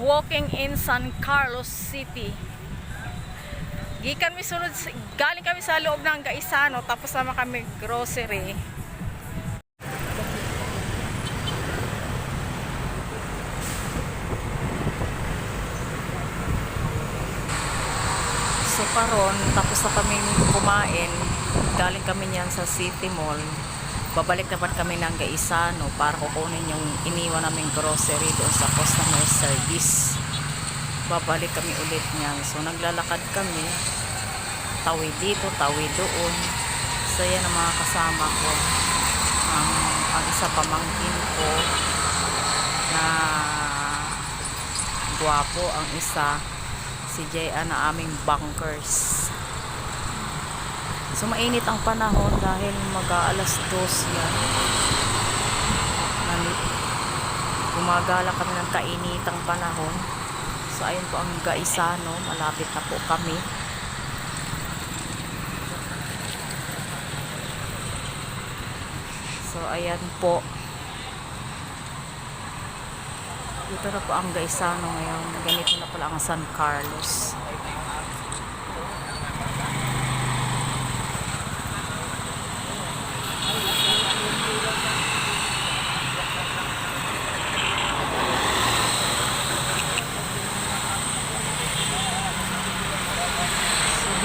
walking in San Carlos City. Gikan mi sunod, galing kami sa loob ng Gaisano, tapos sama kami grocery. So karon tapos na kami kumain, galing kami niyan sa City Mall. Babalik naman kami ng Gaisano para kukunin yung iniwan naming grocery doon sa customer service. Babalik kami ulit niyan. So naglalakad kami. Tawid dito, tawid doon. So yan ang mga kasama ko. Ang, ang isa pamangkin ko na gwapo ang isa si Jay na aming bunkers. So mainit ang panahon dahil mag-aalas dos yan. Nani- Gumagala kami ng kainitang panahon. So ayun po ang Gaisano, malapit na po kami. So ayan po. Dito na po ang Gaisano ngayon. Ganito na pala ang San Carlos.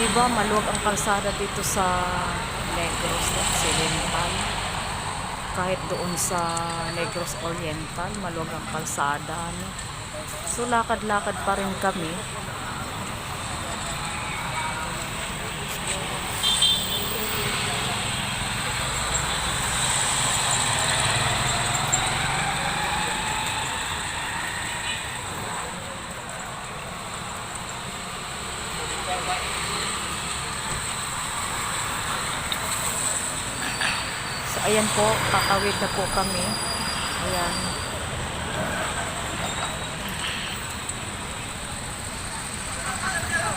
So, di ba maluwag ang kalsada dito sa Negros Occidental? Kahit doon sa Negros Oriental, maluwag ang kalsada. So, lakad-lakad pa rin kami. So, ayan po, kakawid na po kami. Ayan.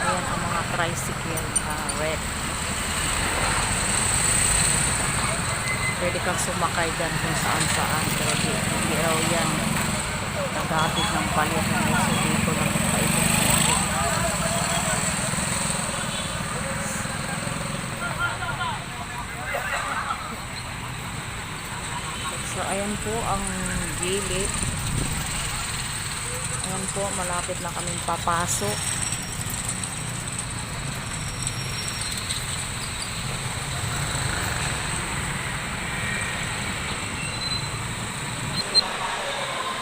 Ayan ang mga tricycle, ah, red. Pwede kang sumakay dyan kung saan saan, pero di, hindi raw yan naghatid ng palit na may so dito lang paikot. So, ayan po ang gilid. Ayan po, malapit na kaming papasok.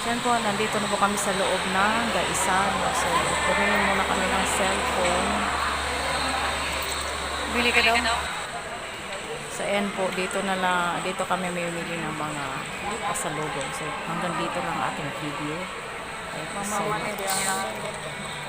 Ayan po, nandito na po kami sa loob ng Gaisano. So, kunin muna kami ng cellphone. Bili ka daw? So, ayan po, dito na lang, dito kami mamimili ng mga pasalubong. So, hanggang dito lang ang ating video. Thank you so much.